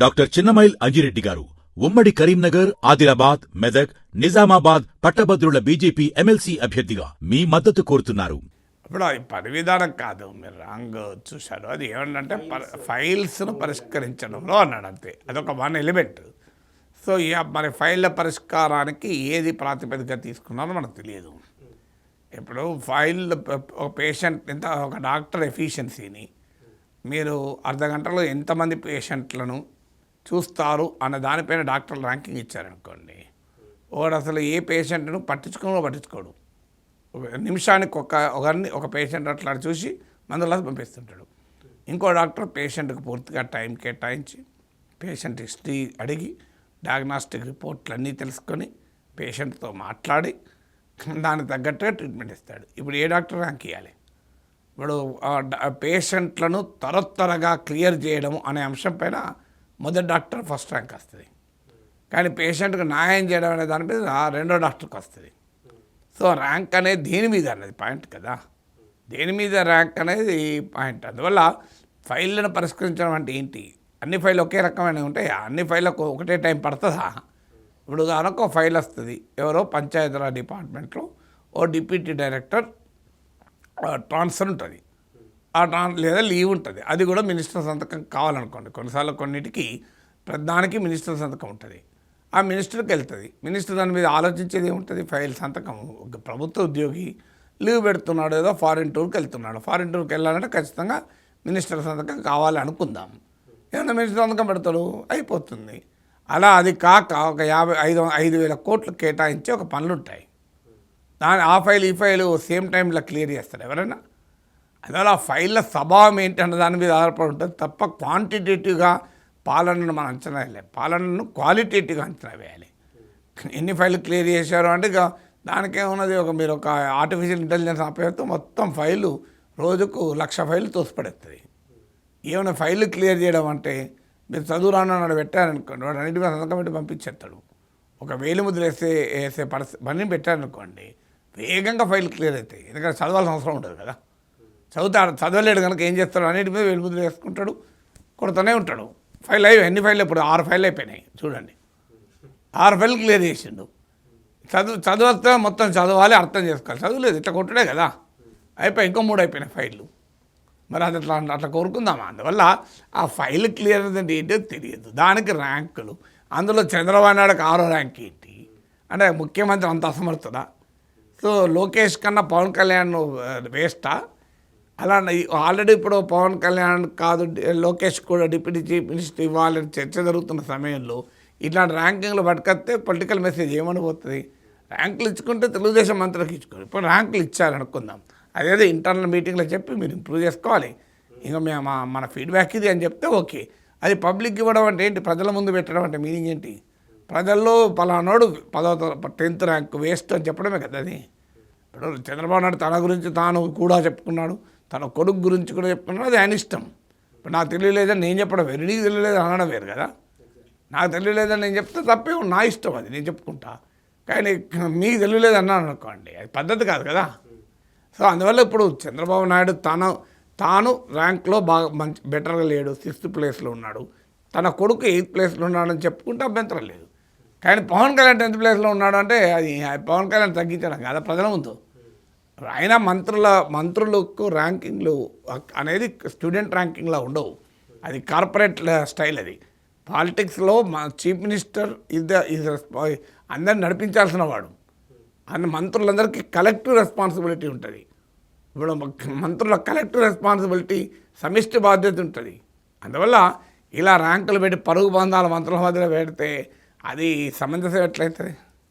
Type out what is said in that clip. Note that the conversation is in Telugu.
డాక్టర్ చిన్నమైల్ అంజిరెడ్డి గారు ఉమ్మడి కరీంనగర్ ఆదిలాబాద్ మెదక్ నిజామాబాద్ పట్టభద్రుల బీజేపీ ఎమ్మెల్సీ అభ్యర్థిగా మీ మద్దతు కోరుతున్నారు. ఇప్పుడు అది పని విధానం కాదు మీరు రాంగ్ చూశారు. అది ఏమంటే ప- ఫైల్స్ను పరిష్కరించడంలో అన్నాడు అంతే. అదొక వన్ ఎలిమెంట్ సో ఇక మరి ఫైళ్ళ పరిష్కారానికి ఏది ప్రాతిపదిక తీసుకున్నారో మనకు తెలియదు. ఇప్పుడు ఫైల్ ఒక పేషెంట్ ఎంత ఒక డాక్టర్ ఎఫిషియన్సీని మీరు అర్ధ గంటలో ఎంతమంది పేషెంట్లను చూస్తారు అన్న దానిపైన డాక్టర్లు ర్యాంకింగ్ ఇచ్చారనుకోండి వాడు అసలు ఏ పేషెంట్ను పట్టించుకోవడం పట్టించుకోడు. ఒక నిమిషానికి ఒక ఒకరిని ఒక పేషెంట్ అట్లా చూసి మందులా పంపిస్తుంటాడు. ఇంకో డాక్టర్ పేషెంట్కి పూర్తిగా టైం కేటాయించి పేషెంట్ హిస్టరీ అడిగి డయాగ్నాస్టిక్ రిపోర్ట్లు అన్నీ తెలుసుకొని పేషెంట్తో మాట్లాడి దానికి తగ్గట్టుగా ట్రీట్మెంట్ ఇస్తాడు. ఇప్పుడు ఏ డాక్టర్ ర్యాంక్ ఇవ్వాలి ఇప్పుడు ఆ పేషెంట్లను తరతరగా క్లియర్ చేయడం అనే అంశం పైన మొదటి డాక్టర్ ఫస్ట్ ర్యాంక్ వస్తుంది. కానీ పేషెంట్కి న్యాయం చేయడం అనే దాని మీద రెండో డాక్టర్కి వస్తుంది. సో ర్యాంక్ అనేది దేని మీద అనేది పాయింట్ కదా. దేని మీద ర్యాంక్ అనేది పాయింట్. అందువల్ల ఫైళ్ళను పరిష్కరించడం అంటే ఏంటి? అన్ని ఫైల్ ఒకే రకమైనవి ఉంటాయి? అన్ని ఫైళ్ళకు ఒకటే టైం పడుతుందా? ఇప్పుడు ఉదాహరణకు ఫైల్ వస్తుంది. ఎవరో పంచాయతీరాజ్ డిపార్ట్మెంట్లో ఓ డిప్యూటీ డైరెక్టర్ ట్రాన్స్ఫర్ ఉంటుంది. లేదా లీవ్ ఉంటుంది. అది కూడా మినిస్టర్ సంతకం కావాలనుకోండి. కొన్నిసార్లు కొన్నిటికి ప్రధానికి మినిస్టర్ సంతకం ఉంటుంది. ఆ మినిస్టర్కి వెళ్తుంది. మినిస్టర్ దాని మీద ఆలోచించేది ఏముంటుంది? ఫైల్ సంతకం. ఒక ప్రభుత్వ ఉద్యోగి లీవ్ పెడుతున్నాడు ఏదో ఫారిన్ టూర్కి వెళ్తున్నాడు. ఫారిన్ టూర్కి వెళ్ళాలంటే ఖచ్చితంగా మినిస్టర్ సంతకం కావాలి అనుకుందాం. ఏమన్నా మినిస్టర్ సంతకం పెడతాడు? అయిపోతుంది. అలా అది కాక ఒక యాభై ఐదు ఐదు వేల కోట్లు కేటాయించి ఒక పనులు ఉంటాయి దాని ఆ ఫైల్ ఈ ఫైల్ సేమ్ టైంలో క్లియర్ చేస్తారు. ఎవరైనా అందువల్ల ఆ ఫైళ్ళ స్వభావం ఏంటి అన్న దాని మీద ఆధారపడి ఉంటుంది. తప్ప క్వాంటిటేటివ్గా పాలనను మనం అంచనా వేయలేం. పాలనను క్వాలిటేటివ్గా అంచనా వేయాలి. ఎన్ని ఫైళ్ళు క్లియర్ చేశారు అంటే ఇక దానికేమున్నది ఒక మీరు ఒక ఆర్టిఫిషియల్ ఇంటెలిజెన్స్ ఆపేస్తే మొత్తం ఫైలు రోజుకు లక్ష ఫైలు తోసిపడేస్తుంది ఏమైనా ఫైళ్ళు క్లియర్ చేయడం అంటే మీరు చదువు రాను పెట్టారనుకోండి వాడు అన్నిటి మీద సంతకం పెట్టి పంపించేస్తాడు. ఒక వేలు ముద్ర వేస్తే వేసే పరిస్థితి పని పెట్టారనుకోండి వేగంగా ఫైల్ క్లియర్ అవుతాయి. ఎందుకంటే చదవాల్సిన అవసరం ఉండదు కదా. చదువుతాడు చదవలేడు కనుక ఏం చేస్తాడు? అన్నిటి మీద వేలు వేసుకుంటాడు కొడుతూనే ఉంటాడు. ఫైల్ అయ్యి ఎన్ని ఫైల్ ఇప్పుడు? ఆరు ఫైల్ అయిపోయినాయి చూడండి. ఆరు ఫైల్ క్లియర్ చేసిండు. చదువు చదివితే మొత్తం చదవాలి అర్థం చేసుకోవాలి. చదువులేదు ఇట్లా కొట్టుడే కదా. అయిపోయి ఇంకో మూడు అయిపోయినాయి ఫైళ్ళు. మరి అది అట్లా అట్లా కోరుకుందామా? అందువల్ల ఆ ఫైల్ క్లియర్ అంటే ఏంటో తెలియదు. దానికి ర్యాంకులు. అందులో చంద్రబాబు నాయుడుకి ఆరో ర్యాంక్ ఏంటి? అంటే ముఖ్యమంత్రి అంత అసమర్థుడా? సో లోకేష్ కన్నా పవన్ కళ్యాణ్ వేస్టా? అలా ఆల్రెడీ ఇప్పుడు పవన్ కళ్యాణ్ కాదు లోకేష్ కూడా డిప్యూటీ చీఫ్ మినిస్టర్ ఇవ్వాలని చర్చ జరుగుతున్న సమయంలో ఇట్లాంటి ర్యాంకింగ్లు పట్టుకొస్తే పొలిటికల్ మెసేజ్ ఏమని పోతుంది ర్యాంకులు ఇచ్చుకుంటే తెలుగుదేశం మంత్రులకు ఇచ్చుకోవాలి. ఇప్పుడు ర్యాంకులు ఇచ్చారు అనుకుందాం. అదేదో ఇంటర్నల్ మీటింగ్లో చెప్పి మీరు ఇంప్రూవ్ చేసుకోవాలి. ఇంకా మేము మన ఫీడ్బ్యాక్ ఇది అని చెప్తే ఓకే. అది పబ్లిక్ ఇవ్వడం అంటే ఏంటి? ప్రజల ముందు పెట్టడం అంటే మీనింగ్ ఏంటి? ప్రజల్లో పలానాడు పదో టెన్త్ ర్యాంక్ వేస్ట్ అని చెప్పడమే కదా అది. ఇప్పుడు చంద్రబాబు నాయుడు తన గురించి తాను కూడా చెప్పుకున్నాడు. తన కొడుకు గురించి కూడా చెప్పుకున్నాడు అది ఆయన ఇష్టం. ఇప్పుడు నాకు తెలియలేదని నేను చెప్పడం వేరు నీకు తెలియలేదు అనడం వేరు కదా. నాకు తెలియలేదని నేను చెప్తే తప్పే నా ఇష్టం అది నేను చెప్పుకుంటా. కానీ మీకు తెలియలేదు అన్నాను అనుకోండి అది పద్ధతి కాదు కదా. సో అందువల్ల ఇప్పుడు చంద్రబాబు నాయుడు తన తాను ర్యాంక్లో బాగా మంచి బెటర్గా లేడు సిక్స్త్ ప్లేస్లో ఉన్నాడు. తన కొడుకు ఎయిత్ ప్లేస్లో ఉన్నాడని చెప్పుకుంటే అభ్యంతరం లేదు. కానీ పవన్ కళ్యాణ్ టెన్త్ ప్లేస్లో ఉన్నాడు అంటే అది పవన్ కళ్యాణ్ తగ్గించడం కదా ప్రజల ముందు. అయినా మంత్రుల మంత్రులకు ర్యాంకింగ్లు అనేది స్టూడెంట్ ర్యాంకింగ్లో ఉండవు. అది కార్పొరేట్ స్టైల్ అది. పాలిటిక్స్లో మా chief minister is the is అందరిని నడిపించాల్సిన వాడు. అన్న మంత్రులందరికీ కలెక్టివ్ రెస్పాన్సిబిలిటీ ఉంటుంది. ఇప్పుడు మంత్రుల కలెక్టివ్ రెస్పాన్సిబిలిటీ సమిష్టి బాధ్యత ఉంటుంది. అందువల్ల ఇలా ర్యాంకులు పెట్టి పరుగు బంధాల మంత్రుల మధ్యలో పెడితే అది సమంజసం ఎట్లయితుంది